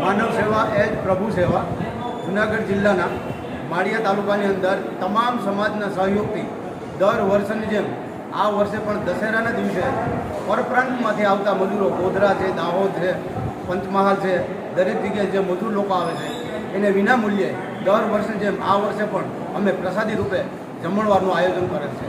માનવ સેવા એ પ્રભુ સેવા. જુનાગઢ જિલ્લાના માળિયા તાલુકાની અંદર તમામ સમાજના સહયોગથી દર વર્ષની જેમ આ વર્ષે પણ દશેરાના દિવસે પરપ્રાંતમાંથી આવતા મજૂરો, ગોધરા છે, દાહોદ છે, પંચમહાલ છે, દરેક જગ્યાએ જે મજૂર લોકો આવે છે, એને વિના મૂલ્યે દર વર્ષની જેમ આ વર્ષે પણ અમે પ્રસાદી રૂપે જમણવારનું આયોજન કરેલ છે.